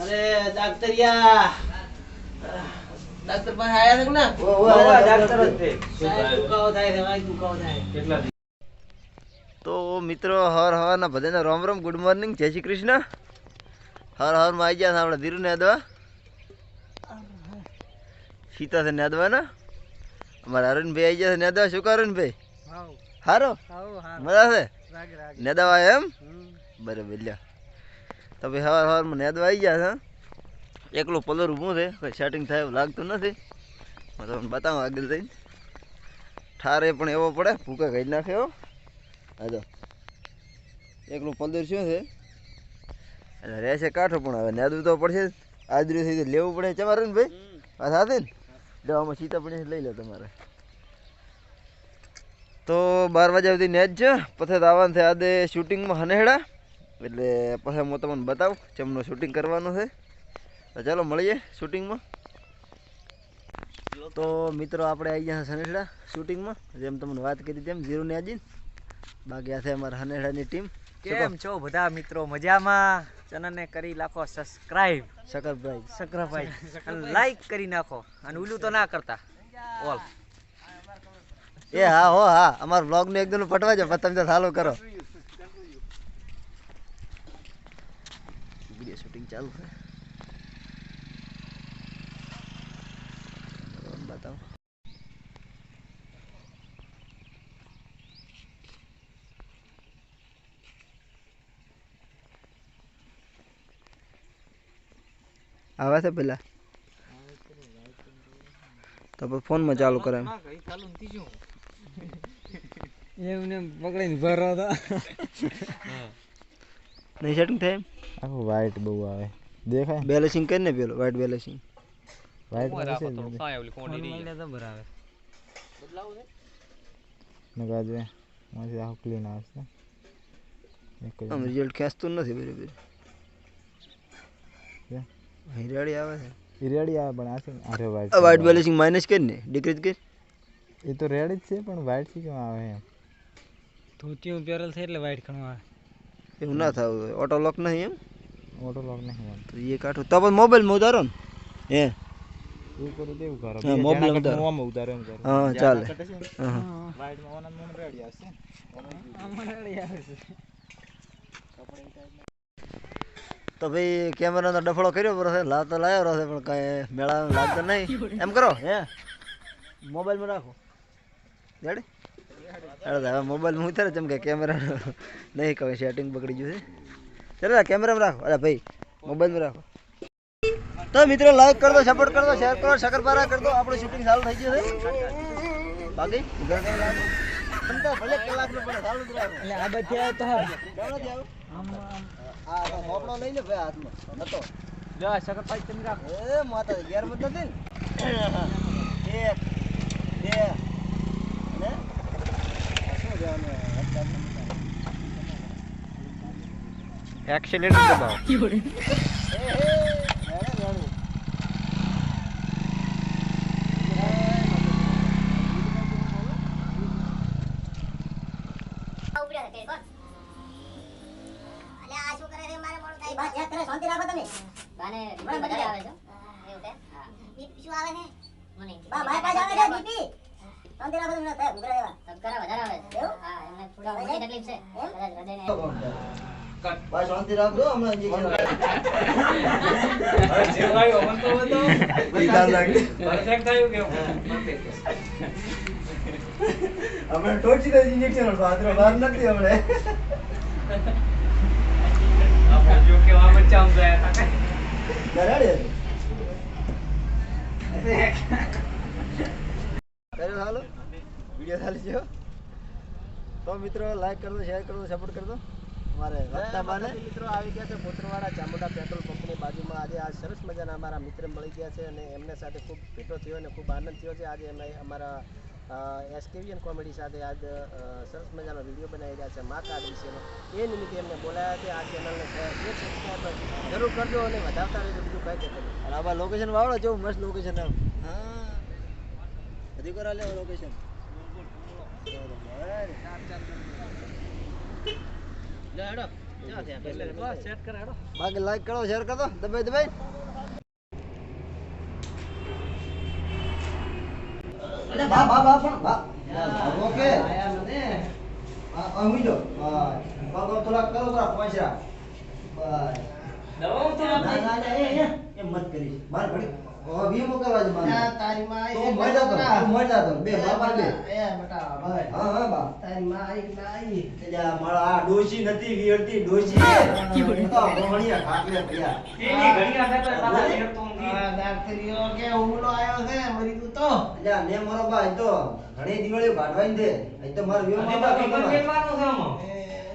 અરે ડાક્ટરિયા ડાક્ટર પાસે આયા છે ને? ઓ, ઓ, આ ડાક્ટર જ છે. દુખાવો થાય છે વાય દુખાવો થાય. તો મિત્રો હર હવારના બધાને રામ રામ ગુડ મોર્નિંગ જય શ્રી કૃષ્ણ. હર હરમાં આવી ગયા છે આપણે ધીરુ નેદવા સીતા છે નેદવા ને અમારા અરુણભાઈ આવી ગયા છે નેદવા શું કરો ભાઈ હારો? મજા છે? નેદવા એમ? બરાબર લ્યો. તો ભાઈ હવાર મને નેદવા આવી ગયા છે એકલું પલર ઊભું છે, કોઈ સેટિંગ થાય એવું લાગતું નથી. હું તમને બતાવું આગળ જઈને. ઠારે પણ એવો પડે, ભૂકા ખાઈ નાખે એવો હાજો એકલું પલર શું છે? એટલે રહેશે કાઠો, પણ હવે નેદવું તો પડશે. આજરી થઈ લેવું પડે તમારે ને ભાઈ? આ સાથે ને? લો આમાં સીતા પડે લઈ લો તમારે. તો બાર વાગ્યા સુધી નેજ છે. પછી આવવાનું છે આજે શૂટિંગમાં હનેહડા એટલે પછી હું તમને બતાવું ચમનું શૂટિંગ કરવાનું છે. તો ચાલો મળીએ શૂટિંગમાં તો મિત્રો આપણે આવી ગયા સનેડા શૂટિંગમાં જેમ તમને વાત કરી તેમ ઝીરો ને આજી બાકી આ છે અમારા હનેડાની ટીમ કેમ છો બધા મિત્રો? મજામાં? ચેનલને કરી નાખો સબસ્ક્રાઇબ શકરભાઈ શકરભાઈ અને લાઈક કરી નાખો. અને ઉલું તો ના કરતા. ઓલ. એ હા હો હા. અમારા બ્લોગને એકદમ પટવા જાવ તમે તો ચાલુ કરો. વીડિયો શૂટિંગ ચાલુ છે બતાવો આવે છે પેલા તો પછી ફોનમાં ચાલુ કરે એમ એમને પકડીને ભરો તો નહીં સેટિંગ થાય આખું વાઈટ બહુ આવે. દેખાય? બેલેન્સિંગ કરીને પેલો વાઇટ બેલેન્સિંગ વાઈટ તો બરાબર. નગાજે માંથી આખું ક્લીન આવશે. આમ રિઝલ્ટ ખેંચતું નથી બરાબર? હિરાડી આવે છે. હિરાડી આવે પણ આ છે આરે વાઈટ આ વાઇટ બેલેન્સિંગ માઇનસ કરીને ડિક્રીઝ કરી. એ તો રેડી જ છે પણ વાઈટથી કેમ આવે એમ? ધોતી પેરલ છે એટલે વાઈટ ઘણું આવે. એવું ના થવું ઓટો લોક નહીં એમ? ઓટો લોક નહીં તો એ કાઢો તો પણ મોબાઈલમાં ઉતારો ને? હે? એવું તો ભાઈ કેમેરાનો ડફળો કર્યો છે લાવ તો લાવ્યો રહે પણ કાંઈ મેળા લાગતો નહીં. એમ કરો હે? મોબાઈલમાં રાખો. રેડી ચાલો તો મોબાઈલ હું ઉતારે જેમ કે કેમેરા નહીં કહે સેટિંગ બગડી ગયું છે. ચાલો કેમેરામાં રાખો. અરે ભાઈ મોબાઈલમાં રાખો. તો મિત્રો લાઈક કરી દો સપોર્ટ કરી દો શેર કરો શકરપારા કરી દો આપણું શૂટિંગ ચાલુ થઈ ગયું છે. બાકી ભલે કલાકનું પડે ચાલુ જ રાખો. એટલે આ બધી તો ક્યાંથી આ હોપડો લઈ લે ભાઈ હાથમાં. નતો. જો શકરપારી તમે રાખો. એ માતા નથી ને. એક બે? એક્સિલેટર દબાવો એ, એ, રેડે, રેડે. બાને બીપી આવે છે એવું કે બીપી શું આવે છે મને બા મારા પાસે આવે છે બીપી દેવા વધારે આવે છે. હા એમને થોડી મોટી તકલીફ છે? કદાચ હૃદયને બસ શાંતિ રાખજો હમણાં હમણાં ટોચી દે ઇન્જેક્શન ભાદરો બહાર નથી હમણે. કરાડે કર્યો હાલો. વીડિયો ચાલી છે તો મિત્રો લાઈક કરજો શેર કરજો સપોર્ટ કરજો અમારે વક્તા મિત્રો આવી ગયા છે પોતરવાળા ચામુંડા પેટ્રોલ પંપની બાજુમાં. આજે આ સરસ મજાના અમારા મિત્ર મળી ગયા છે અને એમને સાથે ખૂબ ભેટો થયો અને ખૂબ આનંદ થયો છે. આજે અમે અમારા એસકેવિયન કોમેડી સાથે આજ સરસ મજાનો વીડિયો બનાવી રહ્યા છે મા કાર્ડ વિશેનો. એ નિમિત્તે એમને બોલાયા છે. આ ચેનલને સબસ્ક્રાઈબર જરૂર કરજો અને વધારતા રહેજો. બીજું કંઈ કહેતો અને આમાં લોકેશન વાળો જેવું મસ્ત લોકેશન હા. હજી કરા લે લોકેશન બાકી લાઈક કરો શેર કરો. દબાઈ દબાઈ. બા બા બા પણ બા. ઓકે. આ અમી જો. બસ પગ થોડા કરો થોડા પહોંચ્યા બસ. ના ના ના એ એ મત કરી બાર ઘડી ઓ મોકલવા જ માન તારી માં તો મોય જાતો તું જાતો બે બાપા બે. એ બેટા ભાઈ. હા હા બા. તારી માં આઈ આઈ તેજા મારા ડોશી નથી વિયરતી ડોશી. તો ભણિયા ખાટલે ગયા એની ઘડિયા થાય તો પાછા લેતો ઊંઘી. દાખરીઓ કે હુમલો આવ્યો છે મરી તું તો. અલ્યા ને મારો બા તો ઘણી દિવાળી કાઢવાની દે આજ તો મારો વિયો માં બા ખબર કેટલાનું છે આમાં? બેહી જા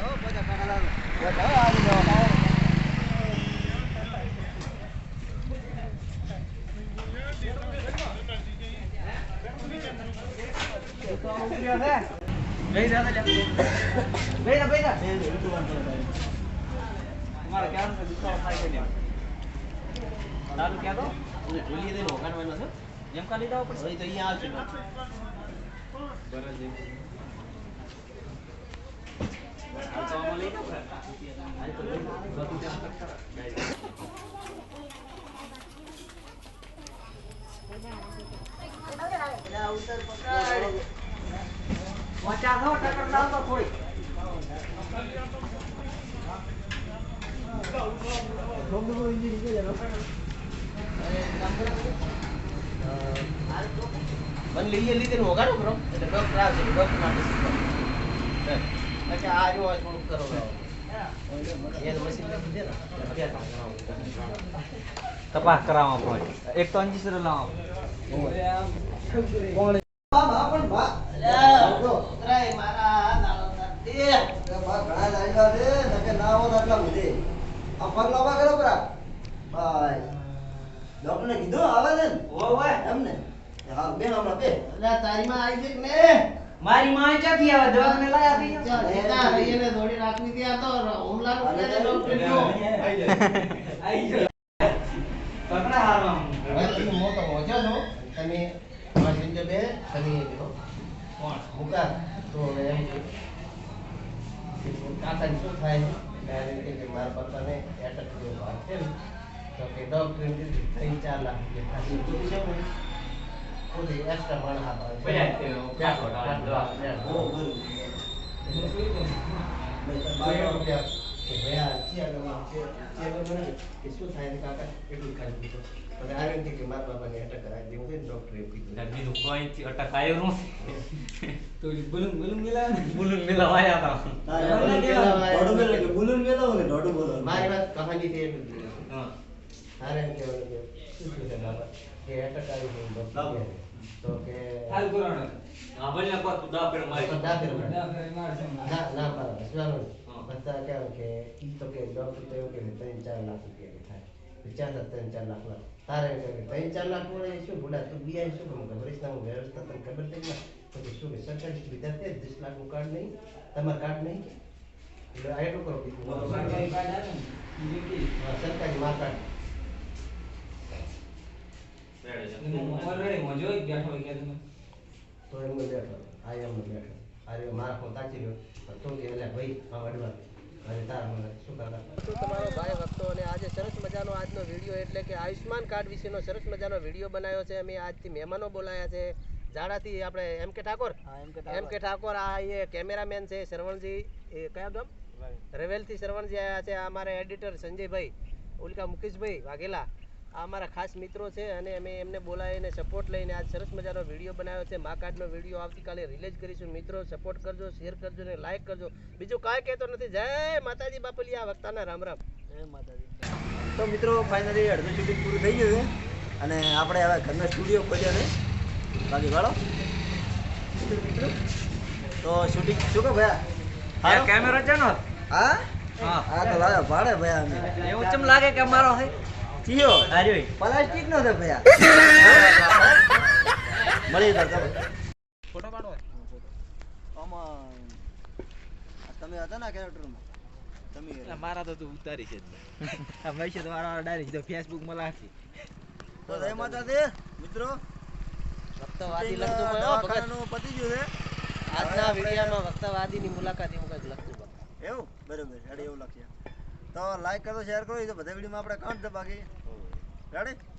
લે. બેહી જા, બેહી જા. તમારે છે? દુખાવો થાય છે. તારું ક્યાં તો? એમ ખાલી જવું પડશે? હાલ તો આમાં લઈ જાઓ ને. હાલ તો લઈ જાઓ. બધું લીધે ને વગાડો બરો એટલે ડોક્ટર આવશે ડોક્ટર માટે. એટલે દે. તપાસ કરાવવા પડે એક તો અંજી સર લાવો બા બા પણ બા જો મારા. એ બા ઘણા આટલા બધે આ પગ લાંબા કરો પરા બાય ડોક્ટર ને કીધું આવે ને ઓવે એમ ને હા બે હમણાં બે અલ્યા તારી માં આવી છે ને મારી માં ક્યાંથી આવે દવાખાને લાયા થઈ નેતા હરિયને દોડી રાખવી ત્યાં તો હુમલાનું કરે છે ડોક્ટર જો. આઈ ગયો પકડા હારવા હવે મો તો મોજો નો તમે મશીન જોડે બે તમે એ કોણ? મુકા. તો હવે એમ કે કે કાકાને શું થાય? ત્યારે કે કે મારા પપ્પાને એટેક થયો છે ને તો કે ડોક્ટર ત્રણ ચાર લાખ રૂપિયા ખાલી છે ઓલી એક્સ્ટ્રા પણ આપે કે ભાઈ આ ચિયાગરમાં છે ચિયાગરમાં ને કે શું થાય ને કાકા એટલું ખાલી દીધું પછી આવે ને કે મારા બાપાને એટેક કરાવી દેવું છે ડોક્ટરે કીધું બીજું કોઈ અટક આવ્યો તો બલૂન બલૂન મિલાવ બલૂન મિલાવાયા હતા દોડું મેલો કે બુલુન મેલો ને દોડું બોલો મારી વાત કહાની થી એટલું હા હારે કે શું છે બાબા કે એટેક આવી ગયું. ડોક્ટર કહે. તો કે હાલ કરાણો હા તું દા મારી ના ના ના ઈ તો ડોક્ટર તો એવું લાખ રૂપિયા થાય. લાખ લાખ. તારે કે ત્રણ ચાર લાખ મળે એ શું? ભૂડા તું બિયાય શું? ખબર છે હું વ્યવસ્થા તને ખબર થઈ ને? પછી શું કે સરકારી સુવિધા છે દસ લાખનું કાર્ડ નહીં? તમારે કાર્ડ નહીં? એટલે આ એટલું કરો બીજું. સરકારી કાર્ડ આવે ને ઈ હા, સરકારી માં કાર્ડ. ઓલરેડી મજો જ બેઠો હોય કે તમે? તો એમને બેઠો આ એમને બેઠો. અરે મારા ફોન તાચી ગયો તો કે એટલે ભાઈ આ વડવા અરે તારા મને શું તો તમારો ભાઈ ભક્તો અને આજે સરસ મજાનો આજનો વીડિયો એટલે કે આયુષ્માન કાર્ડ વિશેનો સરસ મજાનો વીડિયો બનાવ્યો છે. અમે આજથી મહેમાનો બોલાયા છે. ઝાડાથી આપણે એમ કે ઠાકોર? એમ કે ઠાકોર. આ એ કેમેરામેન છે શ્રવણજી એ કયા ગામ? રવેલથી. શ્રવણજી આવ્યા છે. આ અમારા એડિટર સંજયભાઈ ઉલ્કા મુકેશભાઈ વાઘેલા. આ અમારા ખાસ મિત્રો છે અને અમે એમને બોલાવીને સપોર્ટ લઈને આજ સરસ મજાનો વીડિયો બનાવ્યો છે. મા કાર્ડનો વીડિયો આવતીકાલે રિલીઝ કરીશું. મિત્રો સપોર્ટ કરજો શેર કરજો ને લાઈક કરજો. બીજું કાંઈ કહેતો નથી. જય માતાજી બાપલી આ વક્તાના રામ રામ. જય માતાજી. તો મિત્રો ફાઇનલી અડધું શૂટિંગ પૂરું થઈ ગયું છે. અને આપણે હવે ઘરનો સ્ટુડિયો ખોલ્યો છે. બાકી વાળો? તો શૂટિંગ શું કહો ભયા હા કેમેરો છે ને? હા? હા. તો લાવ્યો ભાડે ભયા અમે એવું ચમ લાગે કે મારો છે ચિયો આર્યો પ્લાસ્ટિક નો છે ભયા. મળી તો. તમે ફોટો પાડો. આમાં તમે હતા ને કેરેક્ટરમાં તમે મારા તો તું ઉતારી છે હંમેશા તમારા ડાયરેક્ટ તો ફેસબુકમાં લાગી તો જય માતાજી મિત્રો. વક્તવાદી ભગત. પતી ગયું છે. આજના વિડીયોમાં વક્તવાદીની મુલાકાત એવું કંઈક લખજો ભગત. એવું? બરોબર રેડી એવું લખીએ. તો લાઈક કરો શેર કરો એ તો બધા વિડીયોમાં આપણે કાંઠ બાકી રેડી